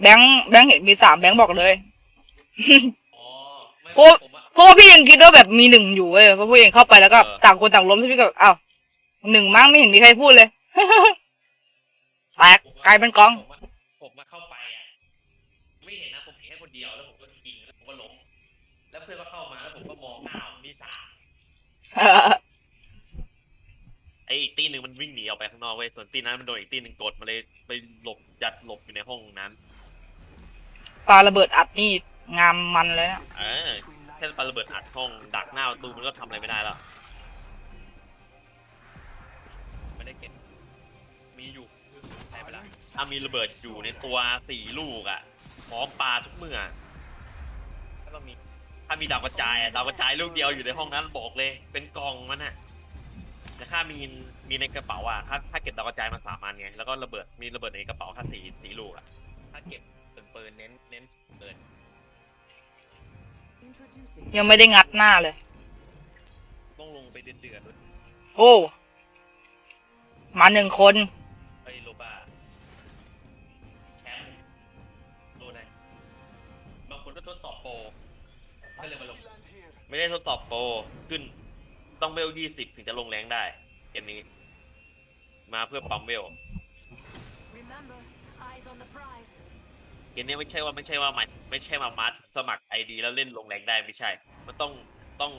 แบงค์แบงค์เห็นมีสามแบงค์บอกเลย อ๋อไม่โอ้ ผมอะเพราะว่าพี่ยังคิดว่าแบบมีหนึ่งอยู่เว้ยเพราะพี่ยังเข้าไปแล้วก็เออต่างคนต่างล้มที่พี่ก็อ้าวหนึ่งมั้งไม่เห็นมีใครพูดเลย แตกกลายเป็นกอง ผมอะผมมาเข้าไปอะ ไม่เห็นนะ ผมเห็นแค่คนเดียว แล้วผมก็ยิงแล้วผมก็ล้มแล้วเพื่อนก็เข้ามาแล้วผมก็มองอ้าวมีสาม ไอ้อีกตีหนึ่งมันวิ่งหนีออกไปข้างนอกเว้ย ส่วนตีนั้นมันโดนอีกตีหนึ่งกดมาเลยไปหลบยัดหลบอยู่ในห้องนั้น ปลาระเบิดอัดนี่งามมันเลยนะเออแค่ปาระเบิดอัดห้องดักหน้าประตูมันก็ทำอะไรไม่ได้แล้วไม่ได้เก็บมีอยู่ใช้ไปละถ้ามีระเบิดอยู่ในตัวสี่ลูกอะพร้อมปลาทุกเมื่อถ้าเรามีถ้ามีดาวกระจายอะดาวกระจายลูกเดียวอยู่ในห้องนั้นบอกเลย เป็นกองมันอะแต่ถ้ามีมีในกระเป๋าอะถ้าถ้าเก็บดาวกระจายมาสามอันไงแล้วก็ระเบิดมีระเบิดในกระเป๋าแค่สี่สี่ลูกอะถ้าเก็บ ป็นปืนเน้นเน้นเปิดยังไม่ได้งัดหน้าเลย ต้องลงไปเดือดเดือดๆด้วยโอ้มาหนึ่งคนไปโลบาแชมป์โดนไหนบางคนก็ทดสอบโปรก็เลยมาลง ไม่ได้ทดสอบโปรขึ้น ต้องเวลยี่สิบถึงจะลงแรงได้เกมนี้ มาเพื่อปั๊มเวล Remember, eyes on the prize. เกมนี้ไม่ใช่ว่าไม่ใช่ว่ามันไม่ใช่มามัดสมัครไอดีแล้วเล่นลงแรงได้ไม่ใช่ มันต้องต้อง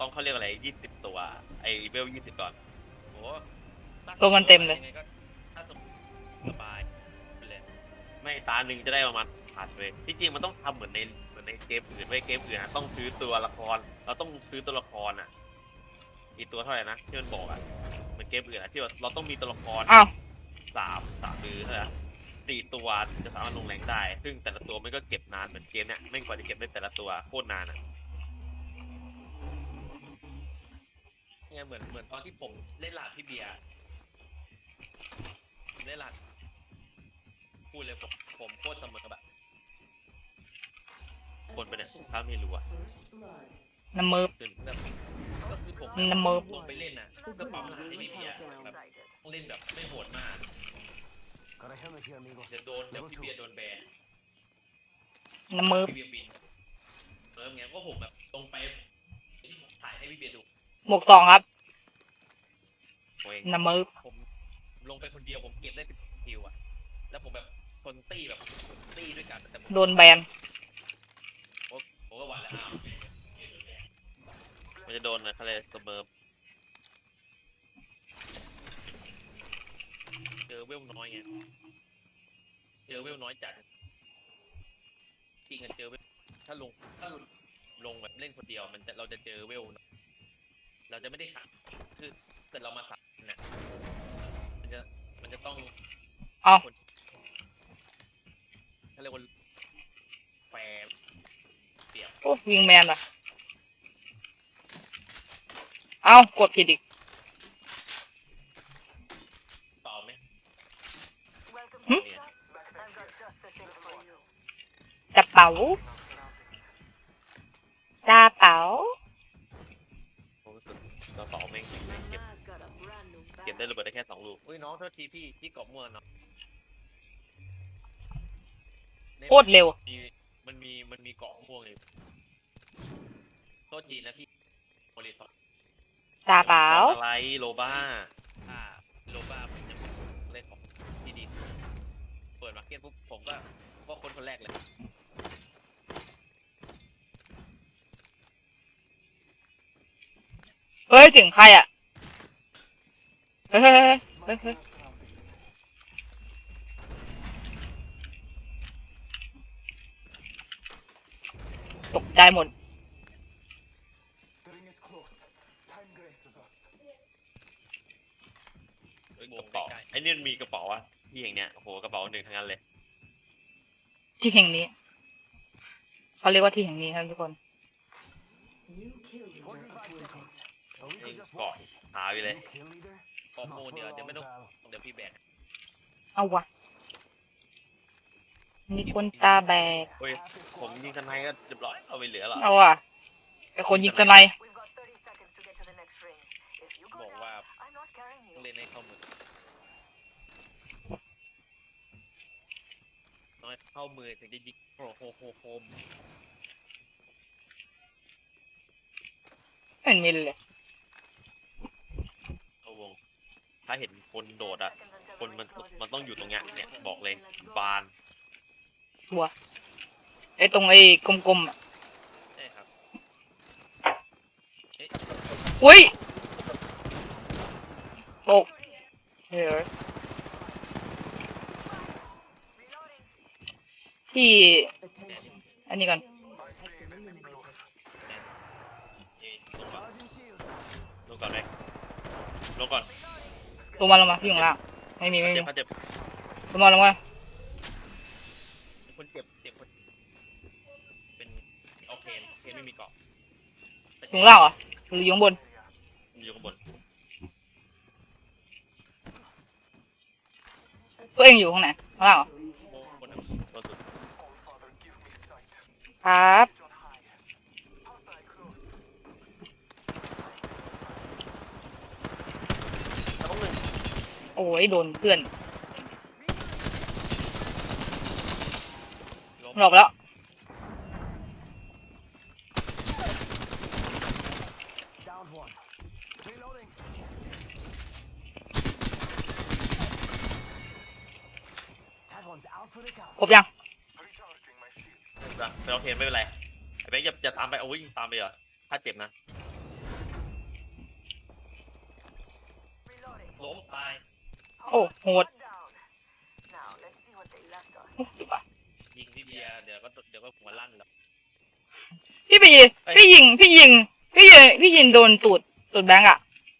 ต้องเขาเรียกอะไรยี่สิบตัวไอเวลยี่สิบก่อนโอ้ตั้งตัวมันเต็มเลยงไงก็ถ้าสมมติสบายไปเลยไม่ตาหนึ่งจะได้ประมาณผ่านเลยที่จริงมันต้องทำเหมือนในเหมือนในเกมอื่นไว้ยเกมอื่นอะต้องซื้อตัวละคร เราต้องซื้อตัวละครอะอีกตัวเท่าไหร่นะที่มันบอกอะเหมือนเกมอื่นอะที่ว่าเราต้องมีตัวละครอ้าวสามสามมือเท่าไหร่นะ สี่ตัวถึงจะสามารถลงแรงได้ ซึ่งแต่ละตัวมันก็เก็บนานเหมือนเกมเนี่ยไม่งกว่าจะเก็บได้แต่ละตัวโคตรนานอะเนี่ยเหมือนเหมือนตอนที่ผมเล่นหลาดพี่เบียร์ผมเล่นหลาดพูดเลยผมผมโคตรเสมอแบบคนไปเนี่ยถ้าไม่รู้อะน้ำมือคือแบบก็คือผมน้ำมือลงไปเล่นน่ะก็ปั๊มหลาดที่พี่เบียร์แบบต้องเล่นแบบไม่โหดมาก Got a helmet here, amigos. เดี๋ยวโดนเดี๋ยวพี่เบียร์โดนแบนน้ำมือพี่เบียร์บินเออไงก็ผมแบบตรงไปที่ผมถ่ายให้พี่เบียร์ดูหมวกสองครับโอ้ยน้ำมือผมลงไปคนเดียวผมเก็บได้สิบคิวอะแล้วผมแบบคนตี้แบบตี้ด้วยกันแต่ผมโดนแบนผมก็หวั่นแล้วอ้าวมันจะโดนนะเขาเลยเสมอ เจอเวลน้อยไงเจอเวลน้อยจัดจริงกันเจอเวลถ้าลงถ้าลงแบบเล่นคนเดียว มันจะเราจะเจอเวลน้อยเราจะไม่ได้ขัดคือเกิดเรามาสับเนี่ยมันจะมันจะต้องเอาเขาเรียกว่าแฟร์เปรียบโอ้วิงแมนว่ะ เอากดผิดอีก ต่อไหม Welcome Hmm? to the shop. I've got just the thing for you. กระเป๋ากระเป๋าผมรู้สึกกระเป๋าแม่งเก็บ Mama's got a brand new เก็บ bag. ได้ระเบิดได้แค่สองลูกเฮ้ยน้องโทษทีพี่พี่กรอบมั่วเนาะในโคตรเร็ว มีมันมีมันมีเกาะม่วงอยู่โทษทีนะพี่โมลิสกระเป๋าอะไรโลบ้าอ่าโลบ้าผมจะเป็นเล่นของที่ดี เปิดมาร์เก็ตปุ๊บผมก็ก็คนคนแรกเลย เฮ้ยเสียงใครอะ เฮ้ยเฮ้ยเฮ้ยเฮ้ยเฮ้ย surroundings. ตกใจหมด The ring is close. Time graces us. เอ้ยกระเป๋าไอ้นี่มันมีกระเป๋าอะที่อย่างเนี้ยโอ้โหกระเป๋าหนึ่งทั้งนั้นเลย ที่แห่งนี้ เขาเรียกว่าที่แห่งนี้ครับทุกคน seconds. A we Hey, could just got walk it. it. หาไปเลย New kill leader? ขอ Not โม for เดี๋ยว long, เดี๋ยวไม่ต้อง pal. เดี๋ยวพี่แบกเอาวะ มีคนตาแบกเฮ้ยผมยิงกันไนก็เรียบร้อยเอาไปเหลือหรอเอาว่ะไอคนยิงสไนป์ We've got 30 seconds to get to the next ring. If you go บอก down, ว่า I'm not carrying ต้อง you. เล่นให้เข้ามือน้อยน้อยเข้ามือถึงจะยิงโครโคโคโคมไม่เห็นมีเลย เข้าวง ถ้าเห็นคนโดดอะคนมันมันต้องอยู่ตรงเนี้ยเนี่ยบอกเลยบานชัวร์ไอ้ตรงไอ้กลมๆอะใช่ครับอุ้ยตกเฮ้ยพี่ อันนี้ก่อนนี่ลงก่อนลงก่อนเลยลงก่อน ลงมาลงมาพี่อยู่ข้างล่างไม่มีไม่มีเจ็บเขาเจ็บลงมาลงมาคนเจ็บเจ็บคนเป็นโอเคโอเคไม่มีเกาะอยู่ข้างล่างเหรอหรืออยู่ข้างบนอยู่ข้างบนตัวเองอยู่ข้างไหนข้างล่างเหรอโมบนบนสุด All Father, give me sight. ครับ On high. Hostile close. ต้องหนึ่ง โโอ้ยโดนเพื่อนหลบแล้ว ครบยังไปเอาเทนไม่เป็นไรไอ้เบ๊กอย่าอย่าตามไปโอ้ยตามไปเหรอถ้าเจ็บนะล้มตาย โอ้โหด One down. Now let's see what they left us. ดีกว่ายิงที่เดียวเดี๋ยวก็เดี๋ยวก็หัวลั่นแล้ว พี่ไปยิงพี่ยิง พี่ยิง พี่ยิง พี่ยิงโดนตูด ตูดแบงก์อะ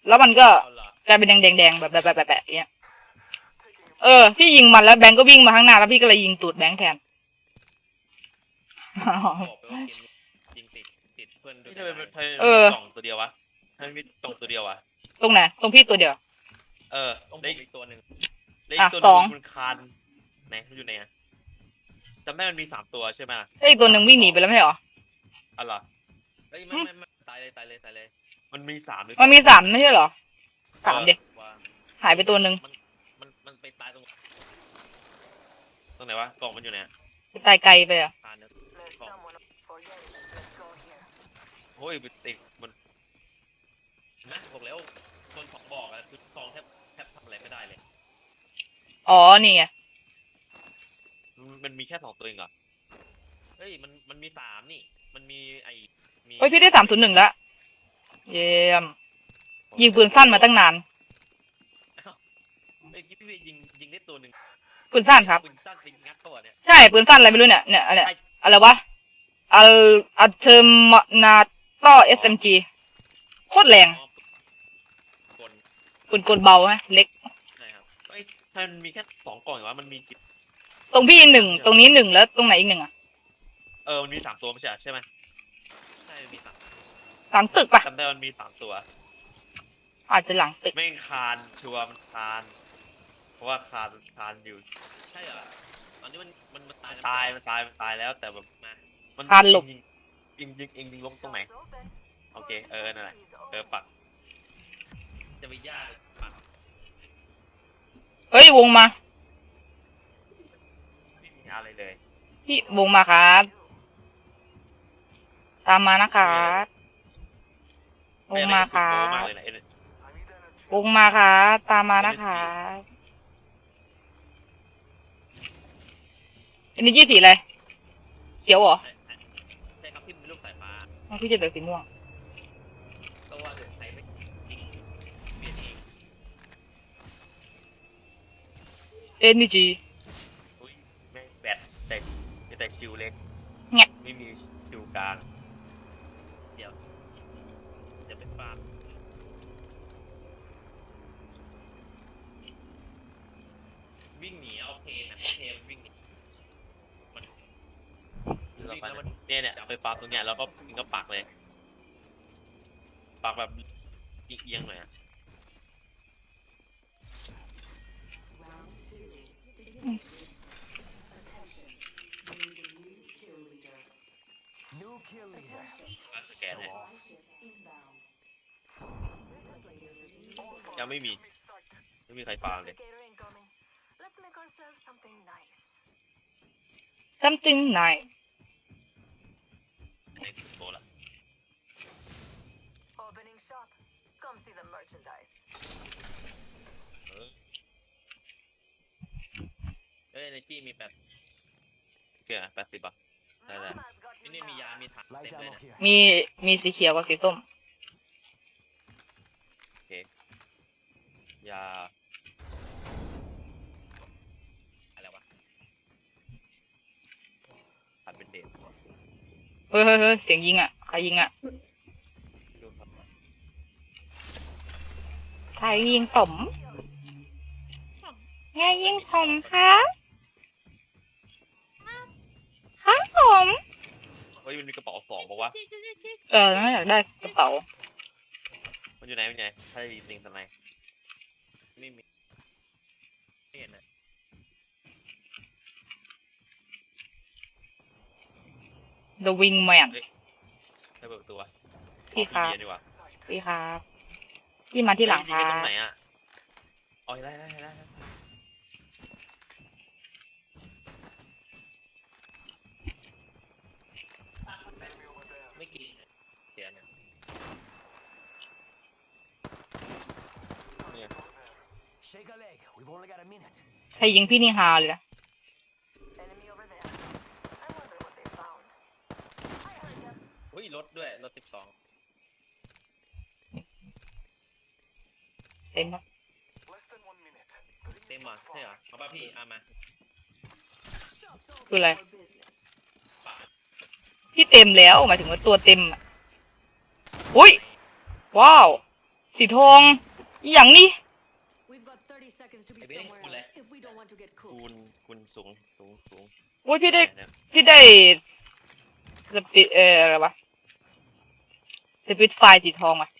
แล้วมันก็เอาเหรอกลายเป็นแดงแดงแดงๆแบบแบบแบบแบบแบบเนี้ย เออ พี่ยิงมันแล้วแบงก์ก็วิ่งมาข้างหน้าแล้วพี่ก็เลยยิงตูดแบงก์แทน บอกไปว่าเกมยิงติดติดเพื่อนด้วยทำไมทำไมเออ มีกล่องตัวเดียววะทำไมมีกล่องตัวเดียววะตรงไหน ตรงพี่ตัวเดียว เออได้อีกตัวหนึ่งได้อะอีกตัวหสนึองงมันคานไหนมันอยู่ไหนอะจำได้มันมีสามตัวใช่ไหมแล้วอีกตัวหนึ่งวิ่งหนีไปแล้วไม่ใช่เหรออ๋อเหรอเอ้ยไม่ไม่ไม่ตายเลยตายเลยตายเลย มันมีสามหรือมันมีสามไม่ใช่เหรอสามเด็กออว่าหายไปตัวหนึ่งมันมันมันไปตายตรงตรงไหนวะกล่องมันอยู่ไหนอะตายไกลไปอะคานเนี่ย There's someone. อ๋อ นี่ไงมันมันมีแค่สองตัวเองเหรอ เฮ้ย มัน มันมีสามนี่ มันมีไอ้มีเฮ้ย พี่ได้สามศูนย์หนึ่งแล้วเยี่ยม ยิงปืนสั้นมาตั้งนาน ไอ้ยพี่พี่ยิง ยิงได้ตัวหนึ่งปืนสั้นครับ ปืนสั้นไปงัดตัวเนี่ย ใช่ ปืนสั้นอะไรไม่รู้เนี่ย เนี่ย อะไรอะไรวะ อัลอัลเทอร์นาโตเอสเอ็มจีโคตรแรง อ๋อคนปืนกลเบาไหมเล็กใช่ครับ เอ้ยถ้ามันมีแค่สองกล่องเหรอวะมันมีกี่ตรงพี่หนึ่งตรงนี้หนึ่งแล้วตรงไหนอีกหนึ่งอะเออมันมีสามตัวไม่ใช่เหรอใช่ไหมใช่มันมีสามหลังตึกปะจำได้มันมีสามตัว อาจจะหลังตึกแม่งคานชัวร์มันคาน เพราะว่าคานคานอยู่ ใช่เหรอตอนนี้มันมันมันตายตายมันตายมันตายแล้วแต่แบบมามันคานหลบ ยิงยิงยิงยิงยิงลงตรงไหน Shops open. โอเค เออ นั่นแหละ Please เออ open. ปักจะไปยากเลยปัก เฮ้ยวงมาไม่มีอะไรเลยพี่วงมาครับตามมานะครับวงมาครัโมมากบเลยนะเอ็น I need energy. วงมาครับตามมานะครับอันนี้ยี่สีอะไรเขียวเหรอ ใช่ใช่ครับที่มีลูกสายฟ้า อ๋อพี่จะเลือกสีม่วง ตัวเดือดใส่ไม่จริงเปลี่ยนเอง เอ็นจี อุ้ยแม่งแบตแต่มีแต่คิวเล็กแงะ ไม่มีคิวกลางเดี๋ยวจะเป็นฟาร์มวิ่งหนีเอาเพนนะเพนมันวิ่งหนีมันวิ่งแล้วมันเนี่ยเนี่ยไปฟาร์มตรงเนี้ยแล้วก็มันก็ปักเลย ปักแบบเอียงๆหน่อยอะ New kill leader. มา สแกน Show เลย off. ยังไม่มี Give me sight. ไม่มีใครฟาร์มเลย Replicator incoming. Let's make ourselves something nice. เอ้ยในกี้มีแปดเกือแปดสิบอะได้ได้ Mama's got ที่ you นี่มียา now. มีถัง Light เต็มเลย ammo นะ here. มีมีสีเขียวกับสีส้ม โอเค ยา อะไรวะตัดเป็นเด็ดเฮ้ยเฮ้ยเฮ้ยเสียงยิงอะ ใครยิงอะ ดูครับใครยิงผมไงยิงผมครั ผมเฮ้ยมันมีกระเป๋าสองปะวะ เออน่าอยากได้กระเป๋ามันอยู่ไหนมันอยู่ไหนถ้าได้ยิงสไนป์ไม่มีไม่เห็นนะ The Wingman ได้เปิดประตูวะพี่ครับเรียนดีกว่าพี่ครับพี่มาที่หลังคเฮ้ยรัยิบตรงไหนอะอ๋อได้ได้ได้ได้ Enemy over there. ไม่กินเสียเนี่ย เนี่ย Over there. Shake a leg. We've only got a minute. ใครยิงพี่นี่ฮาเลยนะ Enemy over there. I wonder what they found. I heard them. อุ้ยรถด้วยรถสิบสองเต็มปะ Less than one minute. The ring เต็ม is เหรอ not ใช่เหรอ far. เอาป่ะพี่เอามาคืออะไร business. ป่ะพี่เต็มแล้วหมายถึงว่าตัวเต็มอะอุ้ยว้าว สีทองอหย่างนี้ We've got 30 seconds to be Hey, baby, somewhere cool, eh? else if we don't want to get คู cooked. ณคูณสูงสูงสูงอุ้ยพี่ได้เนี่ยพี่ได้สปิเอออะไรวะสปิตไฟสีทองอะ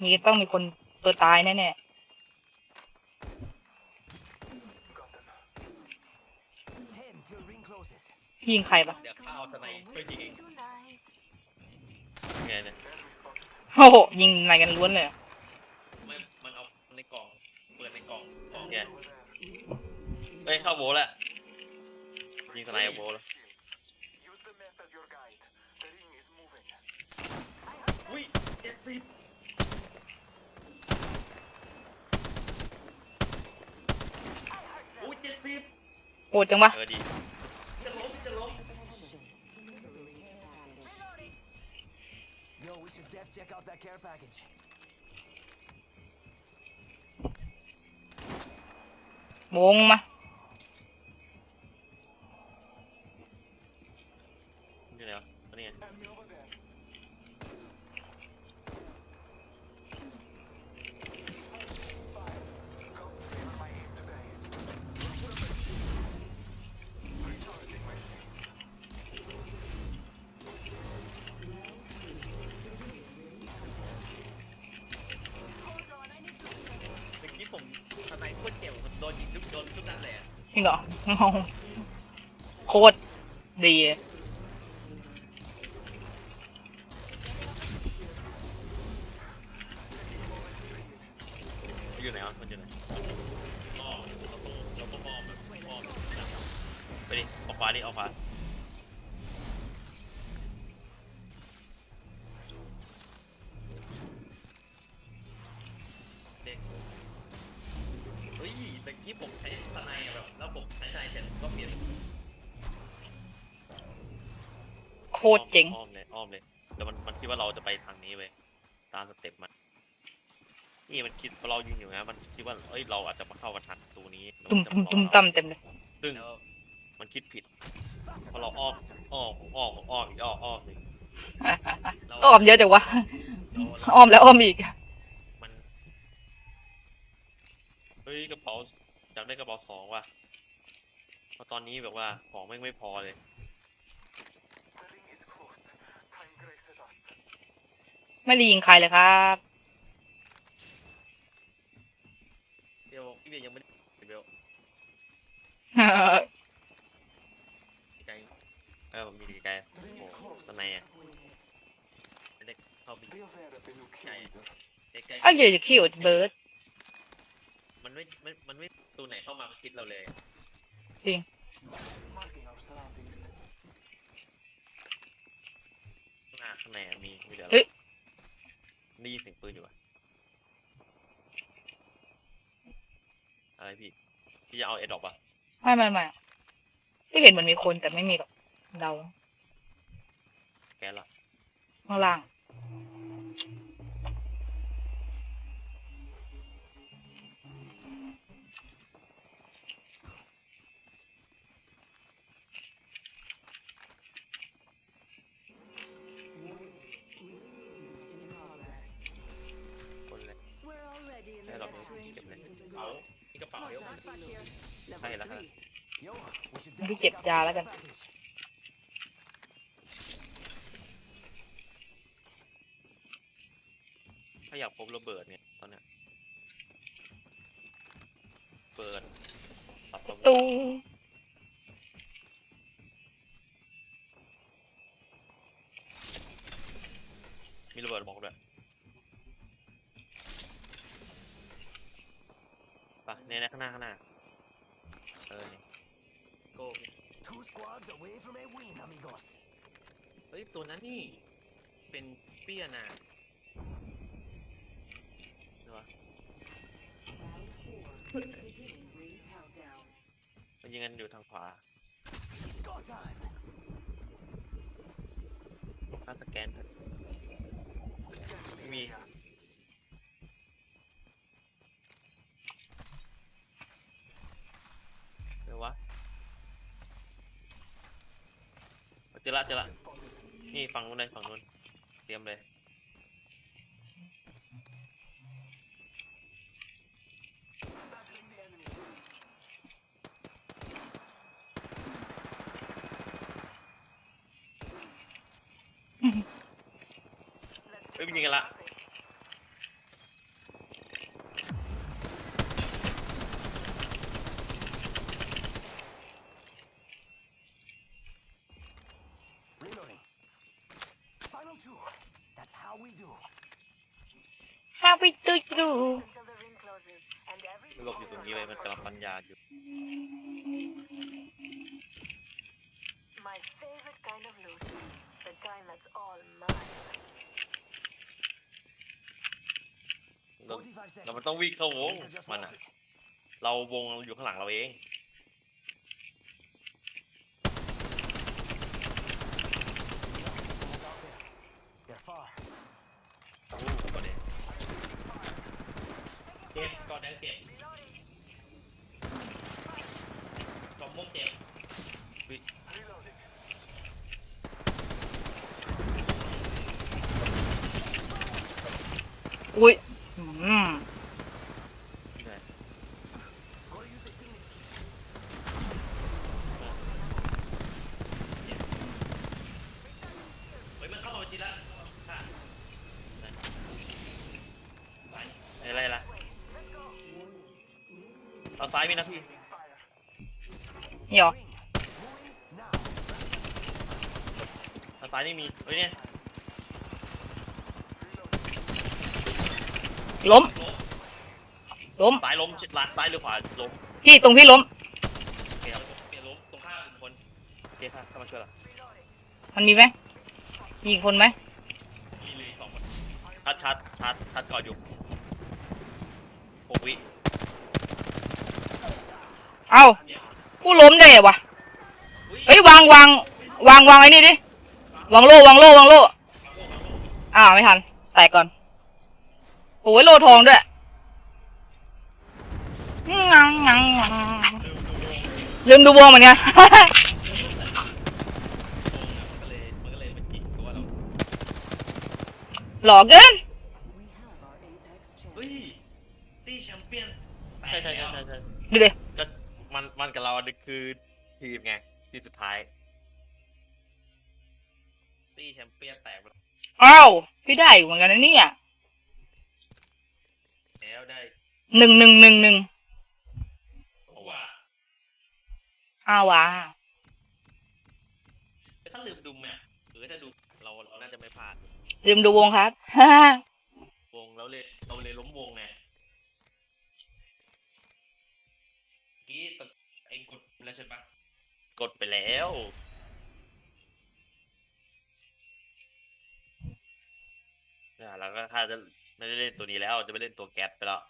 นี่ต้องมีคนตัวตายแน่ Got them. 10 till ring closes. ๆพี่ยิงใครปะเดี๋ยวข้าวทนายช่วยยิงเอง Tonight. ไงเนี่ย Enemy spotted. โอ้โหยิงอะไรกันล้วนเลยอะ ไม่มันเอาในกล่องเปิดในกล่องกล่อง แก Over there. เฮ้ยเข้าโบแล้วยิงสไนเปอร์โบแล้ว Shields. Use the map as your guide. The ring is moving. อุ้ยเจ็ดสิบ I heard them. อุ้ยเจ็ดสิบโหดจังวะเออดีจะล้มจะล้ม Reloading. Yo, we should def check out that care package. วงมา จริงเหรอโคตรดี ผมใช้ทนายอะแบบแล้วผมใช้ทนายเสร็จผมก็เปลี่ยนโคตรเจ๋งอ้อมเลยอ้อมเลยแล้วมันมันคิดว่าเราจะไปทางนี้เว้ยตามสเต็ปมัน นี่มันคิดเรายิงอยู่นะมันคิดว่าเอ้ยเราอาจจะมาเข้ากับทางประตูนี้แล้วตุ้มนจะตุ้มรอตุ้มเราตั้มเต็มเลยซึ่งมันคิดผิด Faster, เพราะเรา faster, อ้อม faster. อ้อมอ้อมอ้อมอีกอ้อมอ้อมอีกเราอ้อมเยอะจังวะเราเราอ้อมแล้วอ้อมอีก มันเฮ้ยกระเป๋า อยากได้กระเป๋าสองว่ะเพราะตอนนี้แบบว่าของแม่งไม่พอเลย The ring is close. Time graces us. ไม่ได้ยิงใครเลยครับเดี๋ยวพี่เบียร์ยังไม่ได้เบลไกลเออผมมีไกล The ring โอ้ is โห close. ตอนไหนอะไม่ได้เข้าไป Be aware of the new kill Này. leader. ใกล้อ้าวเดี๋ยวจะคิวเไม่มันมันไม่ตัวไหนเข้ามาคิดเราเลย จริงข้างหน้าข้างในมีมีเดี๋ยวเฮ้ย ได้ยินเสียงปืนอยู่อะอะไรพี่ พี่จะเอาเอ็ดดอกปะไม่ไม่ไม่ที่เห็นเหมือนมีคนแต่ไม่มีหรอกเดาแกนละข้างล่าง More เดี๋ยว artifact here. Level Hey, look, three. Yo, we should ที่ def เก็บ check out ยา that แล้วกัน care package. ถ้าอยากพบระเบิดเนี่ยตอนเนี้ยเปิดตับระเบิดตู้มีระเบิดบอกด้วยไปเนี่ยนะข้างหน้าข้างหน้า เออเนี่ยโก้ Two squads away from a win, amigos. เฮ้ย ตัวนั้นนี่ เป็นเปี้ยน่ะเดี๋ยววะมันยิงกันอยู่ทางขวา It's go time. ถ้าสแกนเถอะไม่มีเดี๋ยววะเอาเจอละเจอละนี่ฝั่งนู้นเลยฝั่งนู้นเตรียมเลยเฮ้ยมันยิงกันละ ไปตู้ดู Until the ring closes and มัน everything หลบอยู่ตรงนี้เลยมันกำลังปัญญาอยู่ My favorite kind of loot. The kind that's all mine. เรา45 seconds. เรามันต้องวิ่งเข้าวง Need to just มัน walk อะ it. เราวงอยู่ข้างหลังเราเอง Hold out there. They're far. โอ้โหก่อนเด็เจ็บก่อนแดงเจ็บกล่องม่วงเจ็บวิ Reloading. อุ้ยอืม เหนื่อย Gotta use a phoenix key. เฮ้ยมันเข้ามาจริงแล้วค่ะอะไรล่ะ เอาซ้ายมีนะพี่นี่หรอ Moving now. เอาซ้ายนี่มีเฮ้ยเนี่ยล้ม ล้ม ซ้ายล้มหลังซ้ายหรือขวาล้มพี่ตรงพี่ล้ม โอเคครับเปลี่ยนล้มตรงข้ามคนโอเคครับเข้ามาช่วยละมันมีไหมมีอีกคนไหมมีเลยสองคนชัดชัดชัดชัดก่อนอยู่หกวิ เอ้าผู้ล้มได้เหรอวะอุ้ยเฮ้ยวางวางวางวางไอ้นี่ดิวางโล่วางโล่วางโล่อ้าวไม่ทันแตกก่อนโอ้ยโล่ทองด้วยงังงังงังลืมดูวงเหมือนกันมันก็เลยมันก็เลยเป็นจิตตัวเราหล่อเกินเฮ้ยตีแชมเปี้ยนใช่ใช่ใช่ใช่ใช่ดูดิก็ มันมันกับเราอันนี้คือทีมไงทีมสุดท้ายตีแชมเปี้ยนแตกไปอ้าวพี่ได้อยู่เหมือนกันนะเนี่ยแล้วได้หนึ่งหนึ่งหนึ่งหนึ่งเพราะว่าอ้าวว่ะถ้าลืมดูแมปหรือถ้าดูเราเราน่าจะไม่พลาดลืมดูวงครับ วงแล้วเลยเราเลยล้มวงไง แล้วใช่ปะกดไปแล้ว อ่าแล้วก็ข้าจะไม่ได้เล่นตัวนี้แล้ว จะไปเล่นตัวแก๊ปไปแล้ว